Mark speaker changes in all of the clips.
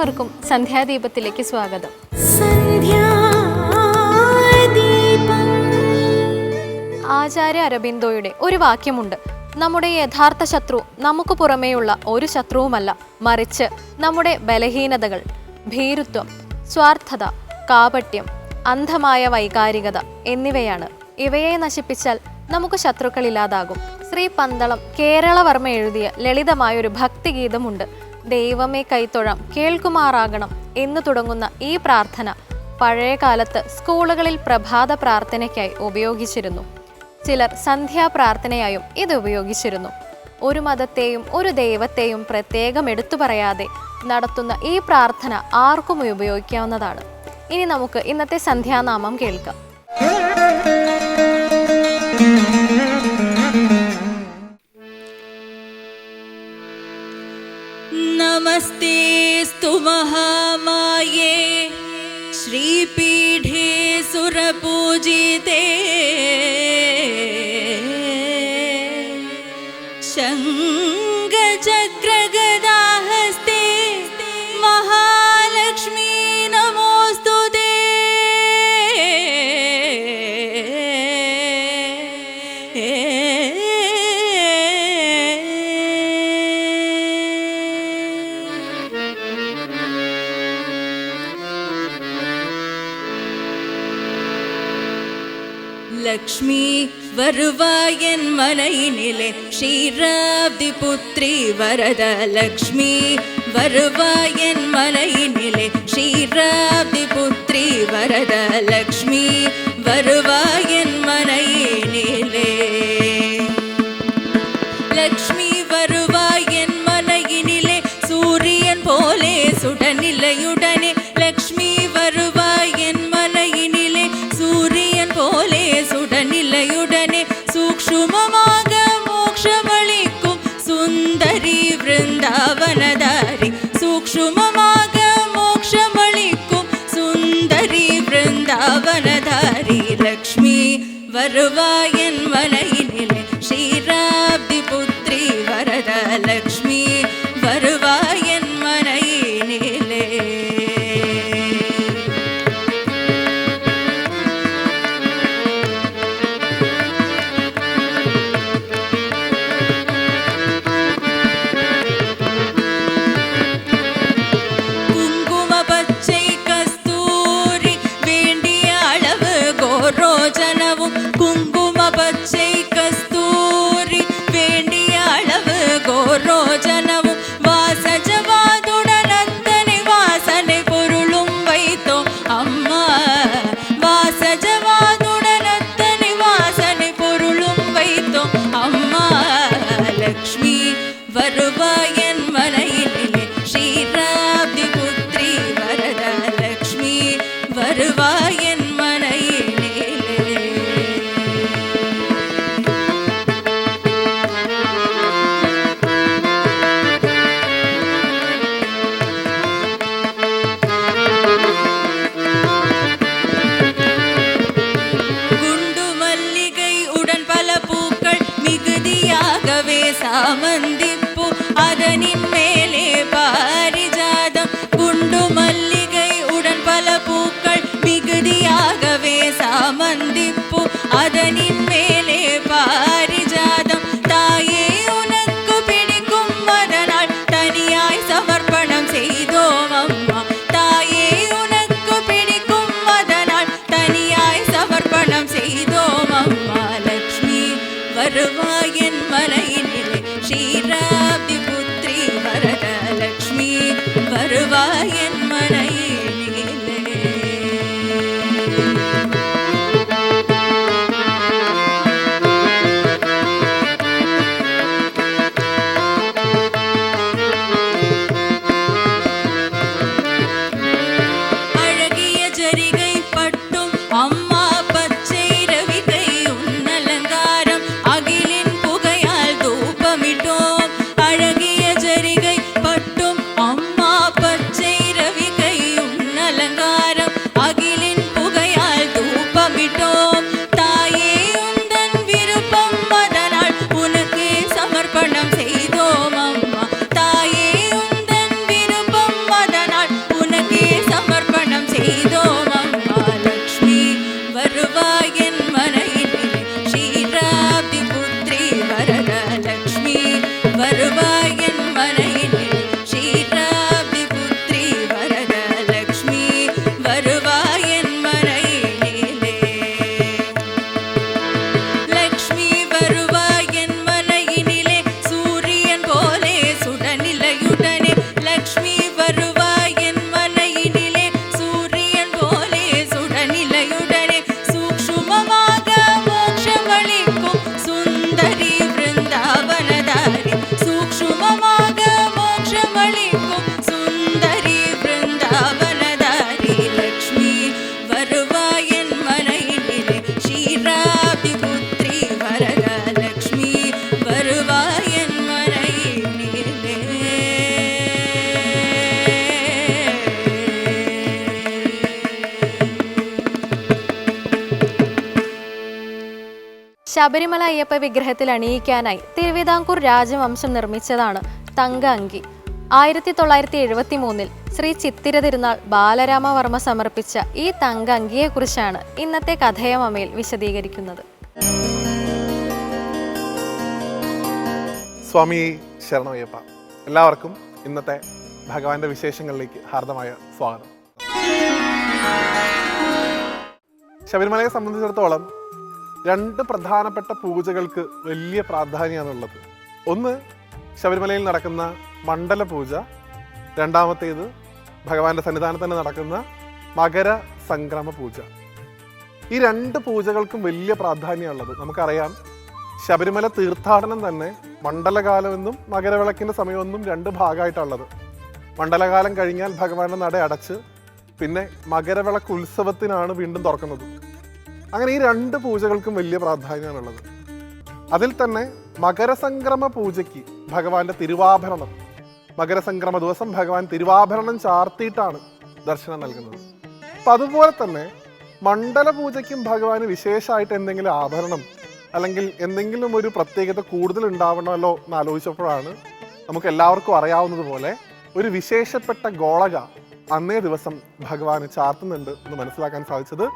Speaker 1: ഏവർക്കും സന്ധ്യാദീപത്തിലേക്ക് സ്വാഗതം ആചാര്യ അരബിന്ദോയുടെ ഒരു വാക്യമുണ്ട് നമ്മുടെ യഥാർത്ഥ ശത്രു നമുക്ക് പുറമേയുള്ള ഒരു ശത്രുവുമല്ല മറിച്ച് നമ്മുടെ ബലഹീനതകൾ ഭീരുത്വം സ്വാർത്ഥത കാപട്യം അന്ധമായ വൈകാരികത എന്നിവയാണ് ഇവയെ നശിപ്പിച്ചാൽ നമുക്ക് ശത്രുക്കളില്ലാതാകും ശ്രീ പന്തളം കേരളവർമ്മ എഴുതിയ ലളിതമായൊരു ഭക്തിഗീതമുണ്ട് ദൈവമേ കൈത്തൊഴാം കേൾക്കുമാറാകണം എന്ന് തുടങ്ങുന്ന ഈ പ്രാർത്ഥന പഴയ കാലത്ത് സ്കൂളുകളിൽ പ്രഭാത പ്രാർത്ഥനയ്ക്കായി ഉപയോഗിച്ചിരുന്നു ചിലർ സന്ധ്യാ പ്രാർത്ഥനയായും ഇത് ഉപയോഗിച്ചിരുന്നു ഒരു മതത്തെയും ഒരു ദൈവത്തെയും പ്രത്യേകം എടുത്തു പറയാതെ നടത്തുന്ന ഈ പ്രാർത്ഥന ആർക്കും ഉപയോഗിക്കാവുന്നതാണ് ഇനി നമുക്ക് ഇന്നത്തെ സന്ധ്യാനാമം കേൾക്കാം
Speaker 2: नमस्ते स्तु महामाये श्रीपीठे सुरपूजिते வருவாயன் மலையினிலே ஸ்ரீராப்தி புத்ரி வரதலக்ஷ்மி வருவாயன் மலையினிலே ஸ்ரீராப்தி புத்ரி வரதலக்ஷ்மி வருவாயன் மலை வருவாயன் வலையில்
Speaker 1: ശബരിമല അയ്യപ്പ വിഗ്രഹത്തിൽ അണിയിക്കാനായി തിരുവിതാംകൂർ രാജവംശം നിർമ്മിച്ചതാണ് തങ്ക അങ്കി ആയിരത്തി തൊള്ളായിരത്തി എഴുപത്തി മൂന്നിൽ ശ്രീ ചിത്തിര തിരുനാൾ ബാലരാമവർമ്മ സമർപ്പിച്ച ഈ തങ്ക അങ്കിയെക്കുറിച്ചാണ് ഇന്നത്തെ കഥയമമയിൽ വിശദീകരിക്കുന്നത്
Speaker 3: സ്വാമി ശരണയ്യപ്പ എല്ലാവർക്കും ഇന്നത്തെ ഭഗവാന്റെ വിശേഷങ്ങളിലേക്ക് ഹാർദമായ സ്വാഗതം ശബരിമലയെ സംബന്ധിച്ചിടത്തോളം രണ്ട് പ്രധാനപ്പെട്ട പൂജകൾക്ക് വലിയ പ്രാധാന്യമാണുള്ളത് ഒന്ന് ശബരിമലയിൽ നടക്കുന്ന മണ്ഡല പൂജ രണ്ടാമത്തേത് ഭഗവാന്റെ സന്നിധാനത്ത് തന്നെ നടക്കുന്ന മകര സംക്രമ പൂജ ഈ രണ്ട് പൂജകൾക്കും വലിയ പ്രാധാന്യമുള്ളത് നമുക്കറിയാം ശബരിമല തീർത്ഥാടനം തന്നെ മണ്ഡലകാലമെന്നും മകരവിളക്കിൻ്റെ സമയമെന്നും രണ്ട് ഭാഗമായിട്ടുള്ളത് മണ്ഡലകാലം കഴിഞ്ഞാൽ ഭഗവാന്റെ നട അടച്ച് പിന്നെ മകരവിളക്ക് ഉത്സവത്തിനാണ് വീണ്ടും തുറക്കുന്നത് അങ്ങനെ ഈ രണ്ട് പൂജകൾക്കും വലിയ പ്രാധാന്യമാണുള്ളത് അതിൽ തന്നെ മകരസംക്രമ പൂജയ്ക്ക് ഭഗവാന്റെ തിരുവാഭരണം മകരസംക്രമ ദിവസം ഭഗവാൻ തിരുവാഭരണം ചാർത്തിയിട്ടാണ് ദർശനം നൽകുന്നത് അപ്പം അതുപോലെ തന്നെ മണ്ഡല പൂജയ്ക്കും ഭഗവാന് വിശേഷമായിട്ട് എന്തെങ്കിലും ആഭരണം അല്ലെങ്കിൽ എന്തെങ്കിലും ഒരു പ്രത്യേകത കൂടുതൽ ഉണ്ടാവണമല്ലോ എന്ന് ആലോചിച്ചപ്പോഴാണ് നമുക്ക് എല്ലാവർക്കും അറിയാവുന്നതുപോലെ ഒരു വിശേഷപ്പെട്ട ഗോളക അന്നേ ദിവസം ഭഗവാന് ചാർത്തുന്നുണ്ട് എന്ന് മനസ്സിലാക്കാൻ സാധിച്ചത്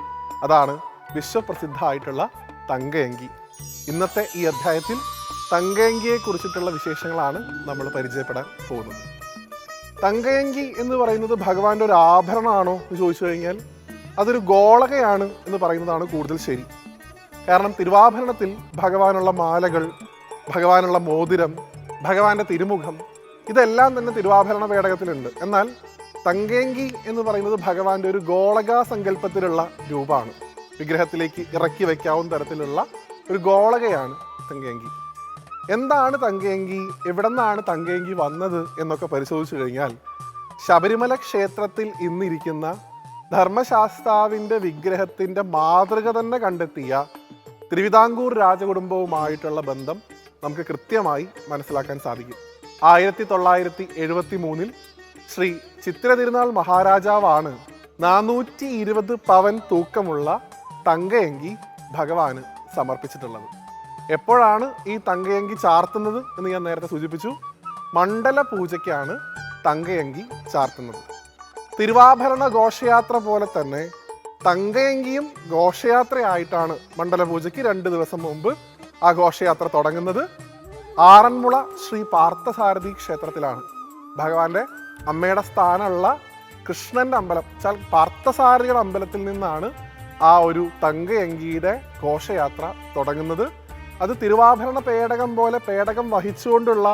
Speaker 3: അതാണ് വിശ്വപ്രസിദ്ധമായിട്ടുള്ള തങ്കയങ്കി ഇന്നത്തെ ഈ അധ്യായത്തിൽ തങ്കയങ്കിയെ കുറിച്ചിട്ടുള്ള വിശേഷങ്ങളാണ് നമ്മൾ പരിചയപ്പെടാൻ പോകുന്നത് തങ്കയങ്കി എന്ന് പറയുന്നത് ഭഗവാന്റെ ഒരു ആഭരണമാണോ എന്ന് ചോദിച്ചു കഴിഞ്ഞാൽ അതൊരു ഗോളകയാണ് എന്ന് പറയുന്നതാണ് കൂടുതൽ ശരി കാരണം തിരുവാഭരണത്തിൽ ഭഗവാനുള്ള മാലകൾ ഭഗവാനുള്ള മോതിരം ഭഗവാന്റെ തിരുമുഖം ഇതെല്ലാം തന്നെ തിരുവാഭരണ പേടകത്തിലുണ്ട് എന്നാൽ തങ്കയങ്കി എന്ന് പറയുന്നത് ഭഗവാന്റെ ഒരു ഗോളകാ സങ്കല്പത്തിലുള്ള രൂപമാണ് വിഗ്രഹത്തിലേക്ക് ഇറക്കി വയ്ക്കാവുന്ന തരത്തിലുള്ള ഒരു ഗോളകയാണ് തങ്കയങ്കി എന്താണ് തങ്കയങ്കി എവിടെ നിന്നാണ് തങ്കയങ്കി വന്നത് എന്നൊക്കെ പരിശോധിച്ചു കഴിഞ്ഞാൽ ശബരിമല ക്ഷേത്രത്തിൽ ഇന്നിരിക്കുന്ന ധർമ്മശാസ്താവിൻ്റെ വിഗ്രഹത്തിൻ്റെ മാതൃക തന്നെ കണ്ടെത്തിയ തിരുവിതാംകൂർ രാജകുടുംബവുമായിട്ടുള്ള ബന്ധം നമുക്ക് കൃത്യമായി മനസ്സിലാക്കാൻ സാധിക്കും ആയിരത്തി തൊള്ളായിരത്തി എഴുപത്തി മൂന്നിൽ ശ്രീ ചിത്ര തിരുനാൾ മഹാരാജാവാണ് നാനൂറ്റി ഇരുപത് പവൻ തൂക്കമുള്ള തങ്കയങ്കി ഭഗവാന് സമർപ്പിച്ചിട്ടുള്ളത് എപ്പോഴാണ് ഈ തങ്കയങ്കി ചാർത്തുന്നത് എന്ന് ഞാൻ നേരത്തെ സൂചിപ്പിച്ചു മണ്ഡല പൂജയ്ക്കാണ് തങ്കയങ്കി ചാർത്തുന്നത് തിരുവാഭരണ ഘോഷയാത്ര പോലെ തന്നെ തങ്കയങ്കിയും ഘോഷയാത്രയായിട്ടാണ് മണ്ഡല പൂജയ്ക്ക് രണ്ട് ദിവസം മുമ്പ് ആ ഘോഷയാത്ര തുടങ്ങുന്നത് ആറന്മുള ശ്രീ പാർത്ഥസാരഥി ക്ഷേത്രത്തിലാണ് ഭഗവാന്റെ അമ്മയുടെ സ്ഥാനമുള്ള കൃഷ്ണൻ്റെ അമ്പലം പാർത്ഥസാരഥിയുടെ അമ്പലത്തിൽ നിന്നാണ് ആ ഒരു തങ്കയങ്കിയുടെ ഘോഷയാത്ര തുടങ്ങുന്നത് അത് തിരുവാഭരണ പേടകം പോലെ പേടകം വഹിച്ചുകൊണ്ടുള്ള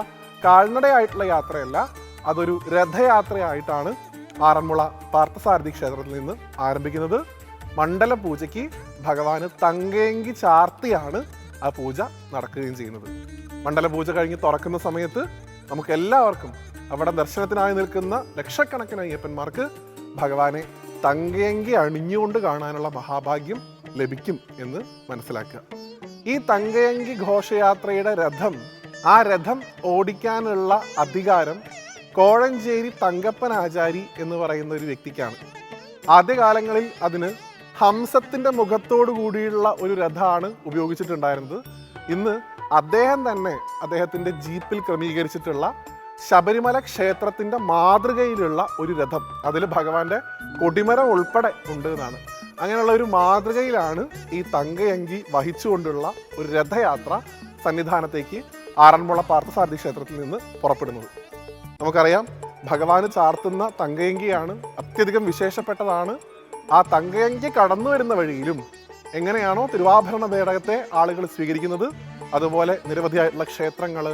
Speaker 3: കാൽനടയായിട്ടുള്ള യാത്രയല്ല അതൊരു രഥയാത്രയായിട്ടാണ് ആറന്മുള പാർത്ഥസാരഥി ക്ഷേത്രത്തിൽ നിന്ന് ആരംഭിക്കുന്നത് മണ്ഡല പൂജയ്ക്ക് ഭഗവാന് തങ്കയങ്കി ചാർത്തിയാണ് ആ പൂജ നടക്കുകയും ചെയ്യുന്നത് മണ്ഡല പൂജ കഴിഞ്ഞ് തുറക്കുന്ന സമയത്ത് നമുക്ക് എല്ലാവർക്കും അവിടെ ദർശനത്തിനായി നിൽക്കുന്ന ലക്ഷക്കണക്കിന് അയ്യപ്പന്മാർക്ക് ഭഗവാനെ തങ്കയങ്കി അണിഞ്ഞുകൊണ്ട് കാണാനുള്ള മഹാഭാഗ്യം ലഭിക്കും എന്ന് മനസ്സിലാക്കുക ഈ തങ്കയങ്കി ഘോഷയാത്രയുടെ രഥം ആ രഥം ഓടിക്കാനുള്ള അധികാരം കോഴഞ്ചേരി തങ്കപ്പൻ ആചാരി എന്ന് പറയുന്ന ഒരു വ്യക്തിക്കാണ് ആദ്യകാലങ്ങളിൽ അതിന് ഹംസത്തിൻ്റെ മുഖത്തോടു കൂടിയുള്ള ഒരു രഥമാണ് ഉപയോഗിച്ചിട്ടുണ്ടായിരുന്നത് ഇന്ന് അദ്ദേഹം തന്നെ അദ്ദേഹത്തിൻ്റെ ജീപ്പിൽ ക്രമീകരിച്ചിട്ടുള്ള ശബരിമല ക്ഷേത്രത്തിൻ്റെ മാതൃകയിലുള്ള ഒരു രഥം അതിൽ ഭഗവാന്റെ കൊടിമരം ഉൾപ്പെടെ ഉണ്ട് എന്നാണ് അങ്ങനെയുള്ള ഒരു മാതൃകയിലാണ് ഈ തങ്കയങ്കി വഹിച്ചുകൊണ്ടുള്ള ഒരു രഥയാത്ര സന്നിധാനത്തേക്ക് ആറന്മുള പാർത്ഥസാരഥി ക്ഷേത്രത്തിൽ നിന്ന് പുറപ്പെടുന്നത് നമുക്കറിയാം ഭഗവാന് ചാർത്തുന്ന തങ്കയങ്കിയാണ് അത്യധികം വിശേഷപ്പെട്ടതാണ് ആ തങ്കയങ്കി കടന്നു വരുന്ന വഴിയിലും എങ്ങനെയാണോ തിരുവാഭരണ പേടകത്തെ ആളുകൾ സ്വീകരിക്കുന്നത് അതുപോലെ നിരവധിയായിട്ടുള്ള ക്ഷേത്രങ്ങൾ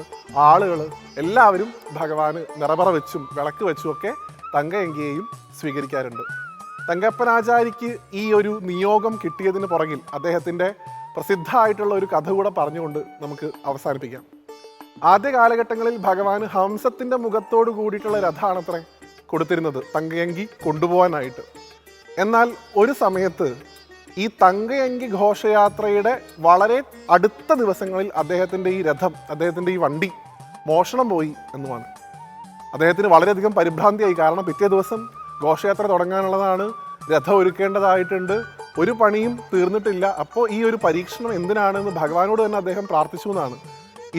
Speaker 3: ആളുകൾ എല്ലാവരും ഭഗവാന് നിറപറ വെച്ചും വിളക്ക് വെച്ചും ഒക്കെ തങ്കയെങ്കിയെയും സ്വീകരിക്കാറുണ്ട് തങ്കപ്പനാചാരിക്ക് ഈ ഒരു നിയോഗം കിട്ടിയതിന് പുറകിൽ അദ്ദേഹത്തിൻ്റെ പ്രസിദ്ധമായിട്ടുള്ള ഒരു കഥ കൂടെ പറഞ്ഞുകൊണ്ട് നമുക്ക് അവസാനിപ്പിക്കാം ആദ്യ കാലഘട്ടങ്ങളിൽ ഭഗവാൻ ഹംസത്തിൻ്റെ മുഖത്തോട് കൂടിയിട്ടുള്ള രഥാണ് അത്ര കൊടുത്തിരുന്നത് തങ്കയങ്കി കൊണ്ടുപോകാനായിട്ട് എന്നാൽ ഒരു സമയത്ത് ഈ തങ്കയങ്കി ഘോഷയാത്രയുടെ വളരെ അടുത്ത ദിവസങ്ങളിൽ അദ്ദേഹത്തിൻ്റെ ഈ രഥം അദ്ദേഹത്തിൻ്റെ ഈ വണ്ടി മോഷണം പോയി എന്നുമാണ് അദ്ദേഹത്തിന് വളരെയധികം പരിഭ്രാന്തിയായി കാരണം പിറ്റേ ദിവസം ഘോഷയാത്ര തുടങ്ങാനുള്ളതാണ് രഥം ഒരുക്കേണ്ടതായിട്ടുണ്ട് ഒരു പണിയും തീർന്നിട്ടില്ല അപ്പോൾ ഈ ഒരു പരീക്ഷണം എന്തിനാണെന്ന് ഭഗവാനോട് തന്നെ അദ്ദേഹം പ്രാർത്ഥിച്ചു എന്നാണ്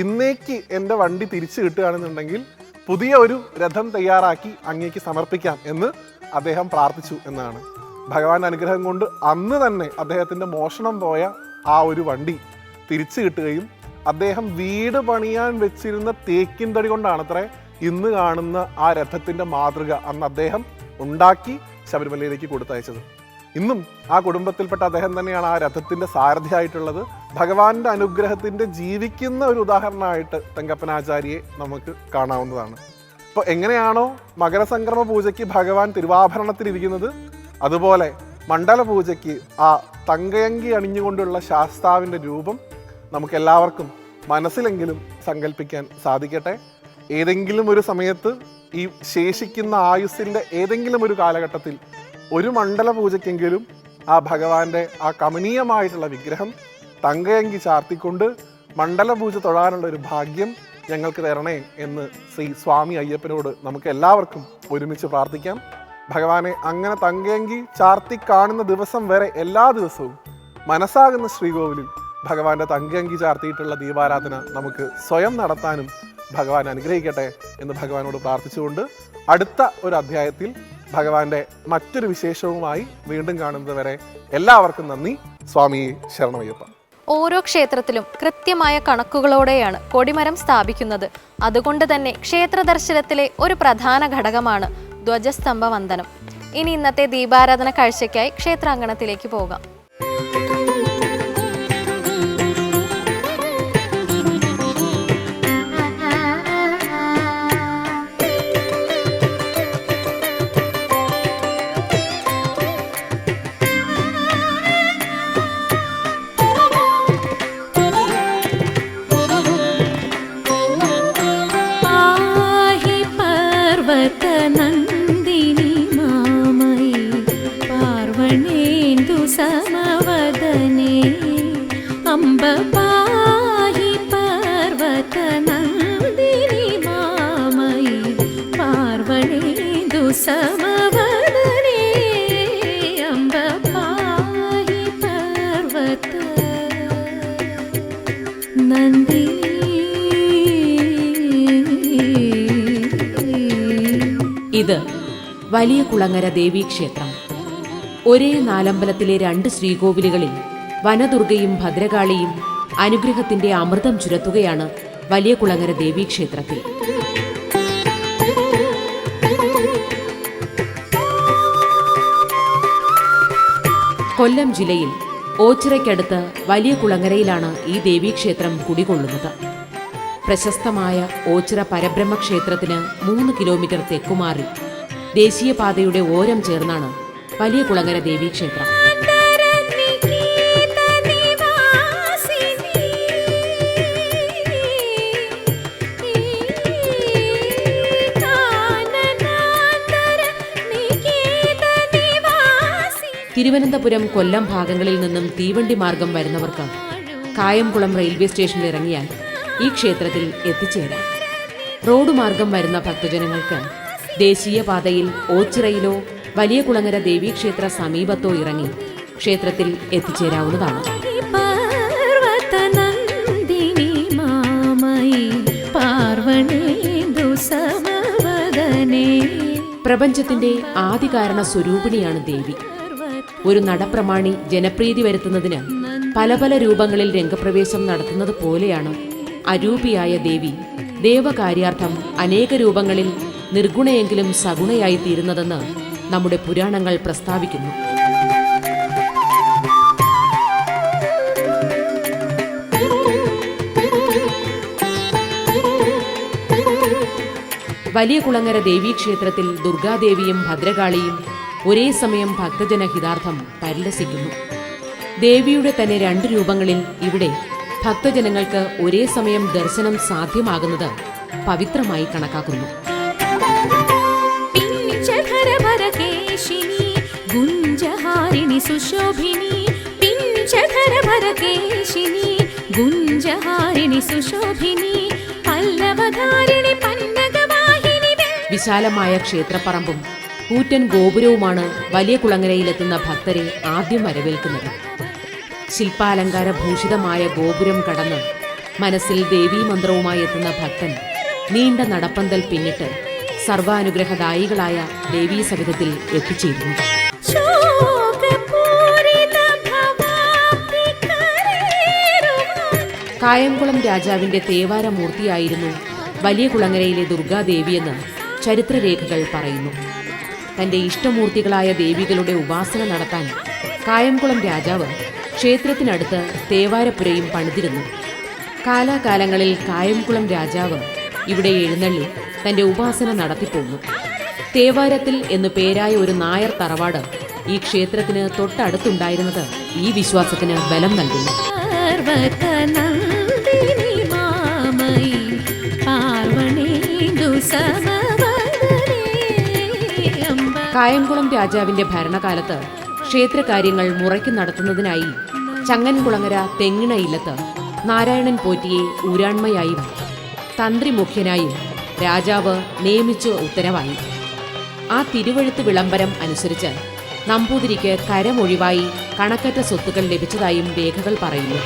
Speaker 3: ഇന്നേക്ക് എൻ്റെ വണ്ടി തിരിച്ചു കിട്ടുകയാണെന്നുണ്ടെങ്കിൽ പുതിയ ഒരു രഥം തയ്യാറാക്കി അങ്ങേക്ക് സമർപ്പിക്കാം എന്ന് അദ്ദേഹം പ്രാർത്ഥിച്ചു എന്നാണ് ഭഗവാന്റെ അനുഗ്രഹം കൊണ്ട് അന്ന് തന്നെ അദ്ദേഹത്തിൻ്റെ മോഷണം പോയ ആ ഒരു വണ്ടി തിരിച്ചു കിട്ടുകയും അദ്ദേഹം വീട് പണിയാൻ വെച്ചിരുന്ന തേക്കിൻ തടി കൊണ്ടാണത്രേ ഇന്ന് കാണുന്ന ആ രഥത്തിൻ്റെ മാതൃക അന്ന് അദ്ദേഹം ഉണ്ടാക്കി ശബരിമലയിലേക്ക് കൊടുത്തയച്ചത് ഇന്നും ആ കുടുംബത്തിൽപ്പെട്ട അദ്ദേഹം തന്നെയാണ് ആ രഥത്തിൻ്റെ സാരഥിയായിട്ടുള്ളത് ഭഗവാന്റെ അനുഗ്രഹത്തിൻ്റെ ജീവിക്കുന്ന ഒരു ഉദാഹരണമായിട്ട് തെങ്കപ്പനാചാര്യെ നമുക്ക് കാണാവുന്നതാണ് അപ്പോൾ എങ്ങനെയാണോ മകരസംക്രമ പൂജയ്ക്ക് ഭഗവാൻ തിരുവാഭരണത്തിലിരിക്കുന്നത് അതുപോലെ മണ്ഡല പൂജയ്ക്ക് ആ തങ്കയങ്കി അണിഞ്ഞുകൊണ്ടുള്ള ശാസ്താവിൻ്റെ രൂപം നമുക്കെല്ലാവർക്കും മനസ്സിലെങ്കിലും സങ്കല്പിക്കാൻ സാധിക്കട്ടെ ഏതെങ്കിലും ഒരു സമയത്ത് ഈ ശേഷിക്കുന്ന ആയുസ്സിൻ്റെ ഏതെങ്കിലും ഒരു കാലഘട്ടത്തിൽ ഒരു മണ്ഡല പൂജയ്ക്കെങ്കിലും ആ ഭഗവാന്റെ ആ കമനീയമായിട്ടുള്ള വിഗ്രഹം തങ്കയങ്കി ചാർത്തിക്കൊണ്ട് മണ്ഡല പൂജ തൊഴാനുള്ള ഒരു ഭാഗ്യം ഞങ്ങൾക്ക് തരണേ എന്ന് ശ്രീ സ്വാമി അയ്യപ്പനോട് നമുക്ക് എല്ലാവർക്കും ഒരുമിച്ച് പ്രാർത്ഥിക്കാം ഭഗവാനെ അങ്ങനെ തങ്കയെങ്കിൽ ചാർത്തി കാണുന്ന ദിവസം വരെ എല്ലാ ദിവസവും മനസ്സാകുന്ന ശ്രീകോവിലിൽ ഭഗവാന്റെ തങ്കയങ്കി ചാർത്തിയിട്ടുള്ള ദീപാരാധന നമുക്ക് സ്വയം നടത്താനും ഭഗവാൻ അനുഗ്രഹിക്കട്ടെ എന്ന് ഭഗവാനോട് പ്രാർത്ഥിച്ചുകൊണ്ട് അടുത്ത ഒരു അധ്യായത്തിൽ ഭഗവാന്റെ മറ്റൊരു വിശേഷവുമായി വീണ്ടും കാണുന്നതുവരെ എല്ലാവർക്കും നന്ദി സ്വാമി ശരണമയ്യപ്പ
Speaker 1: ഓരോ ക്ഷേത്രത്തിലും കൃത്യമായ കണക്കുകളോടെയാണ് കൊടിമരം സ്ഥാപിക്കുന്നത് അതുകൊണ്ട് തന്നെ ക്ഷേത്ര ദർശനത്തിലെ ഒരു പ്രധാന ഘടകമാണ് ധ്വജസ്തംഭ വന്ദനം ഇനി ഇന്നത്തെ ദീപാരാധന കാഴ്ചയ്ക്കായി ക്ഷേത്രാങ്കണത്തിലേക്ക് പോകാം നന്ദി ഇത് വലിയ കുളങ്ങര ക്ഷേത്രം ഒരേ നാലമ്പലത്തിലെ രണ്ട് ശ്രീകോവിലുകളിൽ വനദുർഗയും ഭദ്രകാളിയും അനുഗ്രഹത്തിന്റെ അമൃതം ചുരത്തുകയാണ് വലിയ കുളങ്ങര ക്ഷേത്രത്തിൽ കൊല്ലം ജില്ലയിൽ ഓച്ചിറയ്ക്കടുത്ത് വലിയ കുളങ്ങരയിലാണ് ഈ ദേവീക്ഷേത്രം കുടികൊള്ളുന്നത് പ്രശസ്തമായ ഓച്ചിറ പരബ്രഹ്മ ക്ഷേത്രത്തിന് മൂന്ന് കിലോമീറ്റർ തെക്കുമാറി ദേശീയപാതയുടെ ഓരം ചേർന്നാണ് വലിയ കുളങ്ങര ദേവീക്ഷേത്രം തിരുവനന്തപുരം കൊല്ലം ഭാഗങ്ങളിൽ നിന്നും തീവണ്ടി മാർഗം വരുന്നവർക്ക് കായംകുളം റെയിൽവേ സ്റ്റേഷനിൽ ഇറങ്ങിയാൽ ഈ ക്ഷേത്രത്തിൽ എത്തിച്ചേരാം റോഡ് മാർഗം വരുന്ന ഭക്തജനങ്ങൾക്ക് ദേശീയപാതയിൽ ഓച്ചിറയിലോ വലിയ കുളങ്ങര ദേവീക്ഷേത്ര സമീപത്തോ ഇറങ്ങി ക്ഷേത്രത്തിൽ എത്തിച്ചേരാവുന്നതാണ് പ്രപഞ്ചത്തിന്റെ ആദികാരണ സ്വരൂപിണിയാണ് ദേവി ഒരു നടപ്രമാണി ജനപ്രീതി വരുത്തുന്നതിന് പല പല രൂപങ്ങളിൽ രംഗപ്രവേശം നടത്തുന്നത് പോലെയാണ് അരൂപിയായ ദേവി ദേവകാര്യാർത്ഥം അനേക രൂപങ്ങളിൽ നിർഗുണയെങ്കിലും സഗുണയായി തീരുന്നതെന്ന് നമ്മുടെ പുരാണങ്ങൾ പ്രസ്താവിക്കുന്നു വലിയ കുളങ്ങര ദേവീക്ഷേത്രത്തിൽ ദുർഗാദേവിയും ഭദ്രകാളിയും ഒരേ സമയം ഭക്തജന ഹിതാർത്ഥം പരിലസിക്കുന്നു ദേവിയുടെ തന്നെ രണ്ട് രൂപങ്ങളിൽ ഇവിടെ ഭക്തജനങ്ങൾക്ക് ഒരേ സമയം ദർശനം സാധ്യമാകുന്നത് പവിത്രമായി കണക്കാക്കുന്നു വിശാലമായ ക്ഷേത്രപ്പറമ്പും കൂറ്റൻ ഗോപുരവുമാണ് വലിയ കുളങ്ങരയിലെത്തുന്ന ഭക്തരെ ആദ്യം വരവേൽക്കുന്നത് ശില്പാലങ്കാര ഭൂഷിതമായ ഗോപുരം കടന്ന് മനസ്സിൽ ദേവീ മന്ത്രവുമായി എത്തുന്ന ഭക്തൻ നീണ്ട നടപ്പന്തൽ പിന്നിട്ട് സർവാനുഗ്രഹദായികളായ ദേവീ സവിധത്തിൽ എത്തിച്ചേരുന്നു കായംകുളം രാജാവിന്റെ തേവാര മൂർത്തിയായിരുന്നു വലിയ കുളങ്ങരയിലെ ദുർഗാദേവിയെന്ന് ചരിത്രരേഖകൾ പറയുന്നു തന്റെ ഇഷ്ടമൂർത്തികളായ ദേവികളുടെ ഉപാസന നടത്താൻ കായംകുളം രാജാവ് ക്ഷേത്രത്തിനടുത്ത് തേവാരപ്പുരയും പണിതിരുന്നു കാലാകാലങ്ങളിൽ കായംകുളം രാജാവ് ഇവിടെ എഴുന്നള്ളി തന്റെ ഉപാസന നടത്തിപ്പോന്നു തേവാരത്തിൽ എന്നു പേരായ ഒരു നായർ തറവാട് ഈ ക്ഷേത്രത്തിന് തൊട്ടടുത്തുണ്ടായിരുന്നത് ഈ വിശ്വാസത്തിന് ബലം നൽകുന്നു സമ കായംകുളം രാജാവിന്റെ ഭരണകാലത്ത് ക്ഷേത്രകാര്യങ്ങൾ മുറയ്ക്ക് നടത്തുന്നതിനായി ചങ്ങൻകുളങ്ങര തെങ്ങിണ ഇല്ലത്ത് നാരായണൻ പോറ്റിയെ ഊരാൺമയായും തന്ത്രി മുഖ്യനായും രാജാവ് നിയമിച്ച് ഉത്തരവായി ആ തിരുവഴുത്ത് വിളംബരം അനുസരിച്ച് നമ്പൂതിരിക്ക് കരമൊഴിവായി കണക്കറ്റ സ്വത്തുക്കൾ ലഭിച്ചതായും രേഖകൾ പറയുന്നു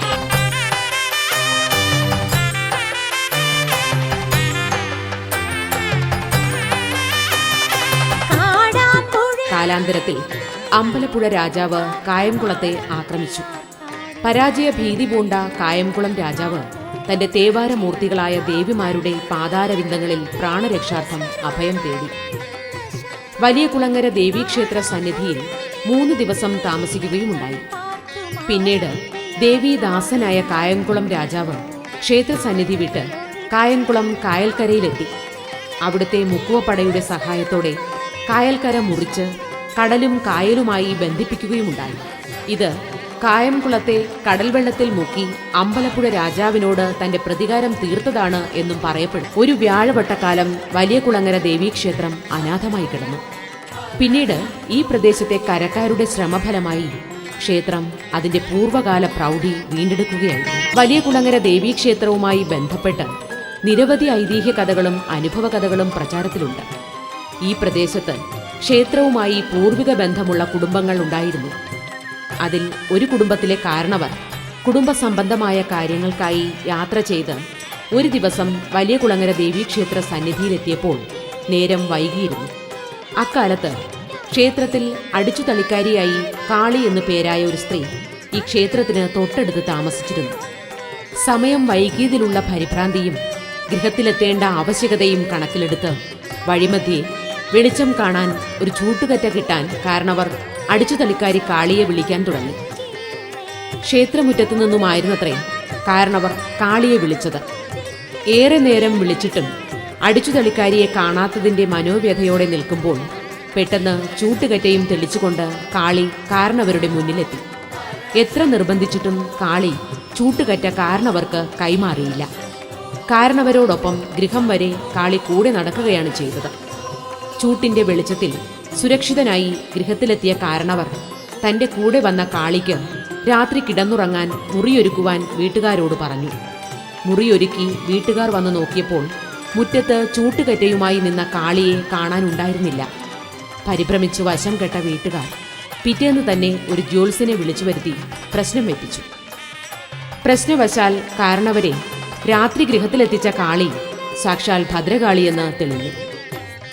Speaker 1: കാലാന്തരത്തിൽ അമ്പലപ്പുഴ രാജാവ് കായംകുളത്തെ ആക്രമിച്ചു പരാജയ ഭീതി പൂണ്ട കായംകുളം രാജാവ് തന്റെ തേവാരമൂർത്തികളായ ദേവിമാരുടെ പാതാരവിന്ദങ്ങളിൽ പ്രാണരക്ഷാർത്ഥം അഭയം തേടി വലിയ കുളങ്ങര ദേവീക്ഷേത്ര സന്നിധിയിൽ മൂന്ന് ദിവസം താമസിക്കുകയുമുണ്ടായി പിന്നീട് ദേവീദാസനായ കായംകുളം രാജാവ് ക്ഷേത്ര സന്നിധി വിട്ട് കായംകുളം കായൽക്കരയിലെത്തി അവിടുത്തെ മുക്കുവപ്പടയുടെ സഹായത്തോടെ കായൽക്കര മുറിച്ച് കടലും കായലുമായി ബന്ധിപ്പിക്കുകയുമുണ്ടായി ഇത് കായംകുളത്തെ കടൽവെള്ളത്തിൽ മുക്കി അമ്പലപ്പുഴ രാജാവിനോട് തന്റെ പ്രതികാരം തീർത്തതാണ് എന്നും പറയപ്പെടും ഒരു വ്യാഴവട്ടക്കാലം വലിയ കുളങ്ങര ദേവീക്ഷേത്രം അനാഥമായി കിടന്നു പിന്നീട് ഈ പ്രദേശത്തെ കരക്കാരുടെ ശ്രമഫലമായി ക്ഷേത്രം അതിന്റെ പൂർവ്വകാല പ്രൗഢി വീണ്ടെടുക്കുകയായി വലിയ കുളങ്ങര ദേവീക്ഷേത്രവുമായി ബന്ധപ്പെട്ട് നിരവധി ഐതിഹ്യ കഥകളും അനുഭവ കഥകളും പ്രചാരത്തിലുണ്ട് ഈ പ്രദേശത്ത് ക്ഷേത്രവുമായി പൂർവിക ബന്ധമുള്ള കുടുംബങ്ങൾ ഉണ്ടായിരുന്നു അതിൽ ഒരു കുടുംബത്തിലെ കാരണവർ കുടുംബ സംബന്ധമായ കാര്യങ്ങൾക്കായി യാത്ര ചെയ്ത് ഒരു ദിവസം വലിയ കുളങ്ങര ദേവീക്ഷേത്ര സന്നിധിയിലെത്തിയപ്പോൾ നേരം വൈകിയിരുന്നു അക്കാലത്ത് ക്ഷേത്രത്തിൽ അടിച്ചു തളിക്കാരിയായി കാളി എന്നു പേരായ ഒരു സ്ത്രീ ഈ ക്ഷേത്രത്തിന് തൊട്ടടുത്ത് താമസിച്ചിരുന്നു സമയം വൈകിയതിലുള്ള പരിഭ്രാന്തിയും ഗൃഹത്തിലെത്തേണ്ട ആവശ്യകതയും കണക്കിലെടുത്ത് വഴിമധ്യേ വെളിച്ചം കാണാൻ ഒരു ചൂട്ടുകറ്റ കിട്ടാൻ കാരണവർ തളിക്കാരി കാളിയെ വിളിക്കാൻ തുടങ്ങി ക്ഷേത്രമുറ്റത്തു നിന്നുമായിരുന്നത്രേ കാരണവർ കാളിയെ വിളിച്ചത് ഏറെ നേരം വിളിച്ചിട്ടും തളിക്കാരിയെ കാണാത്തതിൻ്റെ മനോവ്യഥയോടെ നിൽക്കുമ്പോൾ പെട്ടെന്ന് ചൂട്ടുകറ്റയും തെളിച്ചുകൊണ്ട് കാളി കാരണവരുടെ മുന്നിലെത്തി എത്ര നിർബന്ധിച്ചിട്ടും കാളി ചൂട്ടുകറ്റ കാരണവർക്ക് കൈമാറിയില്ല കാരണവരോടൊപ്പം ഗൃഹം വരെ കാളി കൂടെ നടക്കുകയാണ് ചെയ്തത് ചൂട്ടിന്റെ വെളിച്ചത്തിൽ സുരക്ഷിതനായി ഗൃഹത്തിലെത്തിയ കാരണവർ തന്റെ കൂടെ വന്ന കാളിക്ക് രാത്രി കിടന്നുറങ്ങാൻ മുറിയൊരുക്കുവാൻ വീട്ടുകാരോട് പറഞ്ഞു മുറിയൊരുക്കി വീട്ടുകാർ വന്നു നോക്കിയപ്പോൾ മുറ്റത്ത് ചൂട്ടുകറ്റയുമായി നിന്ന കാളിയെ കാണാനുണ്ടായിരുന്നില്ല പരിഭ്രമിച്ച് വശം കെട്ട വീട്ടുകാർ പിറ്റേന്ന് തന്നെ ഒരു ജ്യോത്സ്യനെ വിളിച്ചു വരുത്തി പ്രശ്നം വെപ്പിച്ചു പ്രശ്നവശാൽ കാരണവരെ രാത്രി ഗൃഹത്തിലെത്തിച്ച കാളി സാക്ഷാൽ ഭദ്രകാളിയെന്ന് തെളിഞ്ഞു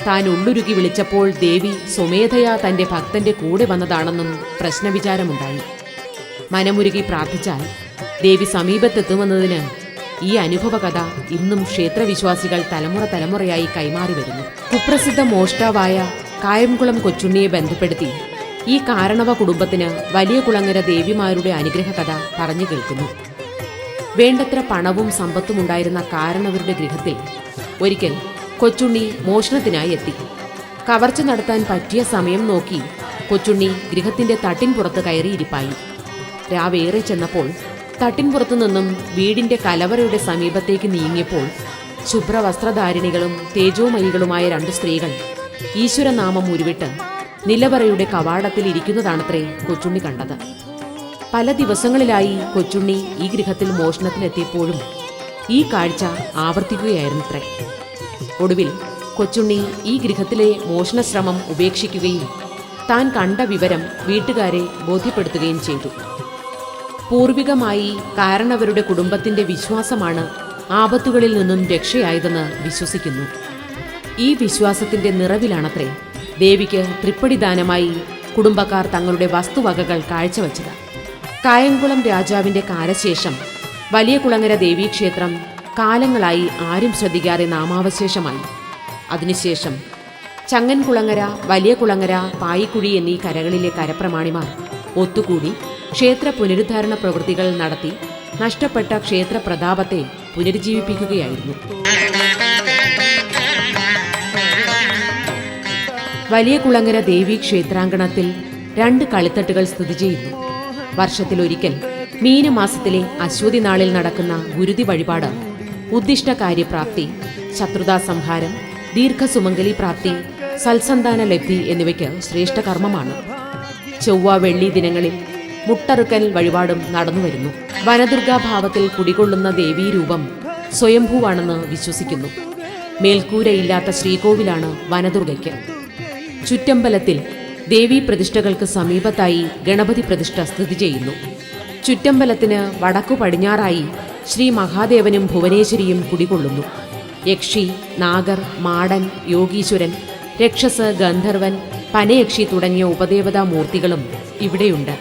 Speaker 1: താൻ ഉള്ളുരുകി വിളിച്ചപ്പോൾ ദേവി സ്വമേധയാ തന്റെ ഭക്തന്റെ കൂടെ വന്നതാണെന്നും പ്രശ്നവിചാരമുണ്ടായി മനമുരുകി പ്രാർത്ഥിച്ചാൽ ദേവി സമീപത്തെത്തുമെന്നതിന് ഈ അനുഭവകഥ ഇന്നും ക്ഷേത്രവിശ്വാസികൾ തലമുറ തലമുറയായി കൈമാറി വരുന്നു കുപ്രസിദ്ധ മോഷ്ടാവായ കായംകുളം കൊച്ചുണ്ണിയെ ബന്ധപ്പെടുത്തി ഈ കാരണവ കുടുംബത്തിന് വലിയ കുളങ്ങര ദേവിമാരുടെ അനുഗ്രഹ കഥ പറഞ്ഞു കേൾക്കുന്നു വേണ്ടത്ര പണവും സമ്പത്തും ഉണ്ടായിരുന്ന കാരണവരുടെ ഗൃഹത്തിൽ ഒരിക്കൽ കൊച്ചുണ്ണി മോഷണത്തിനായി എത്തി കവർച്ച നടത്താൻ പറ്റിയ സമയം നോക്കി കൊച്ചുണ്ണി ഗൃഹത്തിന്റെ തട്ടിൻപുറത്ത് കയറിയിരിപ്പായി രാവേറെ ചെന്നപ്പോൾ തട്ടിൻപുറത്തു നിന്നും വീടിന്റെ കലവറയുടെ സമീപത്തേക്ക് നീങ്ങിയപ്പോൾ ശുഭ്രവസ്ത്രധാരിണികളും തേജോമയികളുമായ രണ്ട് സ്ത്രീകൾ ഈശ്വരനാമം ഉരുവിട്ട് നിലവറയുടെ കവാടത്തിൽ ഇരിക്കുന്നതാണത്രേ കൊച്ചുണ്ണി കണ്ടത് പല ദിവസങ്ങളിലായി കൊച്ചുണ്ണി ഈ ഗൃഹത്തിൽ മോഷണത്തിനെത്തിയപ്പോഴും ഈ കാഴ്ച ആവർത്തിക്കുകയായിരുന്നത്രേ ഒടുവിൽ കൊച്ചുണ്ണി ഈ ഗൃഹത്തിലെ മോഷണശ്രമം ഉപേക്ഷിക്കുകയും താൻ കണ്ട വിവരം വീട്ടുകാരെ ബോധ്യപ്പെടുത്തുകയും ചെയ്തു പൂർവികമായി കാരണവരുടെ കുടുംബത്തിന്റെ വിശ്വാസമാണ് ആപത്തുകളിൽ നിന്നും രക്ഷയായതെന്ന് വിശ്വസിക്കുന്നു ഈ വിശ്വാസത്തിന്റെ നിറവിലാണത്രേ ദേവിക്ക് തൃപ്പടിദാനമായി കുടുംബക്കാർ തങ്ങളുടെ വസ്തുവകകൾ കാഴ്ചവെച്ചത് കായംകുളം രാജാവിന്റെ കാലശേഷം വലിയ കുളങ്ങര ദേവീക്ഷേത്രം കാലങ്ങളായി ആരും ശ്രദ്ധിക്കാതെ നാമാവശേഷമായി അതിനുശേഷം ചങ്ങൻകുളങ്ങര വലിയ കുളങ്ങര പായിക്കുഴി എന്നീ കരകളിലെ കരപ്രമാണിമാർ ഒത്തുകൂടി ക്ഷേത്ര പുനരുദ്ധാരണ പ്രവൃത്തികൾ നടത്തി നഷ്ടപ്പെട്ട ക്ഷേത്ര പ്രതാപത്തെ പുനരുജ്ജീവിപ്പിക്കുകയായിരുന്നു വലിയ കുളങ്ങര ദേവി ക്ഷേത്രാങ്കണത്തിൽ രണ്ട് കളിത്തട്ടുകൾ സ്ഥിതി ചെയ്യുന്നു വർഷത്തിലൊരിക്കൽ മീനമാസത്തിലെ അശ്വതി നാളിൽ നടക്കുന്ന ഗുരുതി വഴിപാട് ഉദ്ദിഷ്ട കാര്യപ്രാപ്തി ശത്രുതാ സംഹാരം ദീർഘസുമംഗലി പ്രാപ്തി സൽസന്താന ലബ്ധി എന്നിവയ്ക്ക് ശ്രേഷ്ഠ കർമ്മമാണ് ചൊവ്വ വെള്ളി ദിനങ്ങളിൽ മുട്ടറുക്കൽ വഴിപാടും നടന്നുവരുന്നു വനദുർഗാഭാവത്തിൽ കുടികൊള്ളുന്ന ദേവീരൂപം സ്വയംഭൂവാണെന്ന് വിശ്വസിക്കുന്നു മേൽക്കൂരയില്ലാത്ത ശ്രീകോവിലാണ് വനദുർഗയ്ക്ക് ചുറ്റമ്പലത്തിൽ ദേവീ പ്രതിഷ്ഠകൾക്ക് സമീപത്തായി ഗണപതി പ്രതിഷ്ഠ സ്ഥിതി ചെയ്യുന്നു ചുറ്റമ്പലത്തിന് വടക്കു പടിഞ്ഞാറായി ശ്രീ മഹാദേവനും ഭുവനേശ്വരിയും കുടികൊള്ളുന്നു യക്ഷി നാഗർ മാടൻ യോഗീശ്വരൻ രക്ഷസ് ഗന്ധർവൻ പനയക്ഷി തുടങ്ങിയ ഉപദേവതാ മൂർത്തികളും ഇവിടെയുണ്ട്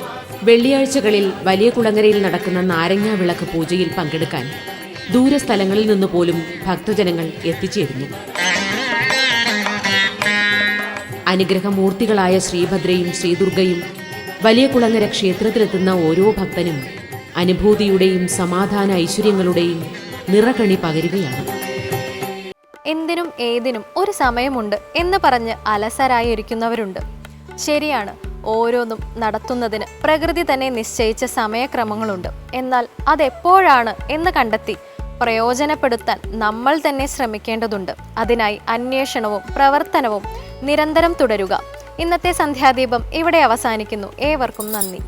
Speaker 1: വെള്ളിയാഴ്ചകളിൽ വലിയ കുളങ്ങരയിൽ നടക്കുന്ന നാരങ്ങാ വിളക്ക് പൂജയിൽ പങ്കെടുക്കാൻ ദൂരസ്ഥലങ്ങളിൽ നിന്ന് പോലും ഭക്തജനങ്ങൾ എത്തിച്ചേരുന്നു അനുഗ്രഹമൂർത്തികളായ ശ്രീഭദ്രയും ശ്രീദുർഗയും വലിയ കുളങ്ങര ക്ഷേത്രത്തിലെത്തുന്ന ഓരോ ഭക്തനും അനുഭൂതിയുടെയും സമാധാന ഐശ്വര്യങ്ങളുടെയും നിറകണി പകരുകയാണ് എന്തിനും ഏതിനും ഒരു സമയമുണ്ട് എന്ന് പറഞ്ഞ് അലസരായി ഇരിക്കുന്നവരുണ്ട് ശരിയാണ് ഓരോന്നും നടത്തുന്നതിന് പ്രകൃതി തന്നെ നിശ്ചയിച്ച സമയക്രമങ്ങളുണ്ട് എന്നാൽ അതെപ്പോഴാണ് എന്ന് കണ്ടെത്തി പ്രയോജനപ്പെടുത്താൻ നമ്മൾ തന്നെ ശ്രമിക്കേണ്ടതുണ്ട് അതിനായി അന്വേഷണവും പ്രവർത്തനവും നിരന്തരം തുടരുക ഇന്നത്തെ സന്ധ്യാദീപം ഇവിടെ അവസാനിക്കുന്നു ഏവർക്കും നന്ദി